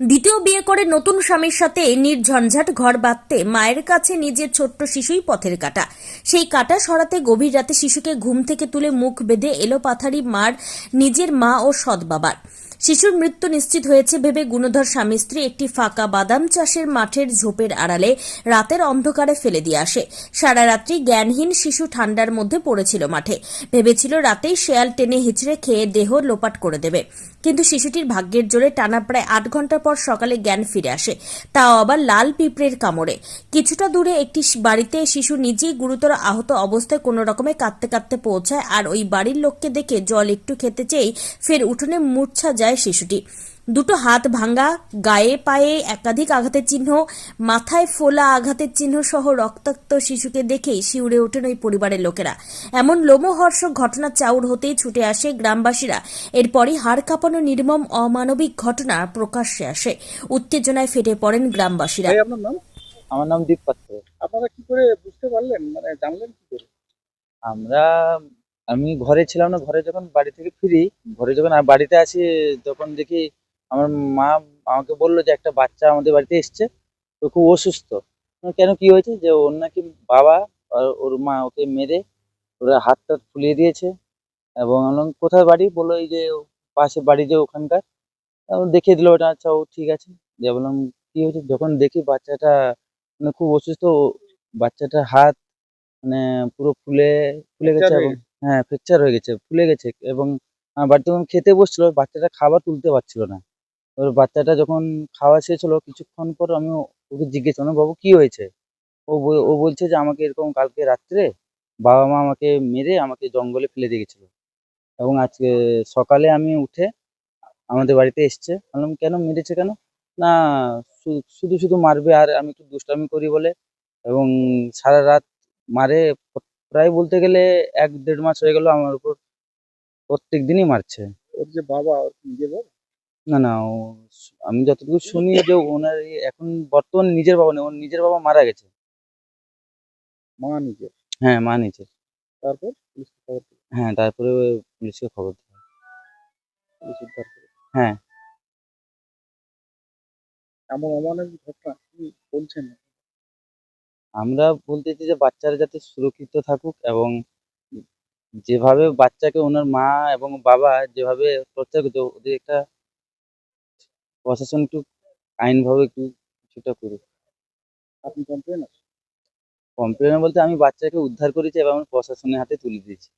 দ্বিতীয় বিয়ে করে নতুন স্বামীর সাথে নির্ঝঞ্ঝাট ঘর বাঁধতে মায়ের কাছে নিজের ছোট্ট শিশুই পথের কাটা। সেই কাটা সরাতে গভীর রাতে শিশুকে ঘুম থেকে তুলে মুখ বেঁধে এলো পাথারি মার নিজের মা ও সৎ বাবার। শিশুর মৃত্যু নিশ্চিত হয়েছে ভেবে গুণধর স্বামী স্ত্রী একটি ফাঁকা বাদাম চাষের মাঠের ঝোপের আড়ালে রাতের অন্ধকারে ফেলে দিয়ে আসে। সারা রাত্রি জ্ঞানহীন শিশু ঠান্ডার মধ্যে পড়েছিল মাঠে। ভেবেছিল রাতেই শেয়াল টেনে হিচড়ে খেয়ে দেহ লোপাট করে দেবে। কিন্তু শিশুটির ভাগ্যের জোরে টানা প্রায় আট ঘণ্টা পর সকালে জ্ঞান ফিরে আসে। তাও আবার লাল পিঁপড়ের কামড়ে। কিছুটা দূরে একটি বাড়িতে শিশু নিজেই গুরুতর আহত অবস্থায় কোনো রকমে কাঁদতে কাঁদতে পৌঁছায় আর ওই বাড়ির লোককে দেখে জল একটু খেতে চেয়ে ফের উঠোনে মূর্ছা যায় শিশুটি। দুটো হাত ভাঙ্গা গায়ে পায়ে একাধিক আঘাতের চিহ্ন মাথায় ফোলা আঘাতের চিহ্ন সহ রক্তাক্ত শিশুকে দেখেই শিউরে ওঠেন ওই পরিবারের লোকেরা। এমন লোমহর্ষক ঘটনা চাউর হতেই ছুটে আসে গ্রামবাসীরা। এরপরই হাড় কাঁপানো নির্মম অমানবিক ঘটনা প্রকাশ্যে আসে। উত্তেজনায় ফেটে পড়েন গ্রামবাসীরা। নাম? আমার নাম দীপ পাত্র। আপনারা কি করে বুঝতে পারলেন? মানে জানলেন কি করে? আমরা আমি ঘরে ছিলাম না ঘরে যখন বাড়ি থেকে ফিরি ঘরে যখন আর বাড়িতে আসি তখন দেখি আমার মা আমাকে বলল যে একটা বাচ্চা আমাদের বাড়িতে এসছে তো খুব অসুস্থ। কেন কি হয়েছে? যে ওর নাকি বাবা আর ওর মা ওকে মেরে ওরা হাত টাত ফুলিয়ে দিয়েছে এবং আমি বললাম, কোথায় বাড়ি? বলল এই যে পাশে বাড়ি যে ওখানকার। দেখিয়ে দিল ওটা আচ্ছা ও ঠিক আছে। দিয়ে বললাম কি হয়েছে? যখন দেখি বাচ্চাটা মানে খুব অসুস্থ বাচ্চাটার হাত মানে পুরো ফুলে ফুলে গেছে এবং হ্যাঁ ফ্র্যাকচার হয়ে গেছে ফুলে গেছে এবং বাড়িতে যখন খেতে বসছিল বাচ্চাটা খাবার তুলতে পারছিল না। এবার বাচ্চাটা যখন খাওয়া শেষ হলো, কিছুক্ষণ পর আমি ওকে জিজ্ঞেস করলাম, বাবু, কি হয়েছে? ও ও বলছে যে, আমাকে এরকম কালকে রাত্রে বাবা মা আমাকে মেরে আমাকে জঙ্গলে ফেলে দিয়ে গেছিল। এবং আজকে সকালে আমি উঠে আমাদের বাড়িতে এসছে। বললাম, কেন মেরেছে কেন? না শুধু শুধু মারবে আর আমি একটু দুষ্টামি করি বলে। এবং সারা রাত মারে প্রায় বলতে গেলে এক দেড় মাস হয়ে গেল আমার উপর প্রত্যেক দিনই মারছে। ওর যে বাবা, ওর বাবা? না না ও আমি যতটুকু শুনি যে ওনার এই এখন বর্তমান নিজের বাবা নেই ওর নিজের বাবা মারা গেছে। মা নিজের? হ্যাঁ মা নিজের। তারপর পুলিশকে খবর দিল হ্যাঁ তারপরে ও পুলিশকে খবর দিল পুলিশ উদ্ধার করে? হ্যাঁ। এমন অমানবিক ঘটনা কি বলছেন আমরা বলতেছি যে বাচ্চারা যাতে সুরক্ষিত থাকুক এবং যেভাবে বাচ্চাকে ওনার মা এবং বাবা যেভাবে টর্চার করতো ওদের একটা প্রশাসন একটু আইনভাবে একটু কিছুটা করুক। আপনি কমপ্লেন আছে কমপ্লেন বলতে আমি বাচ্চাকে উদ্ধার করেছি এবং আমি প্রশাসনের হাতে তুলে দিয়েছি।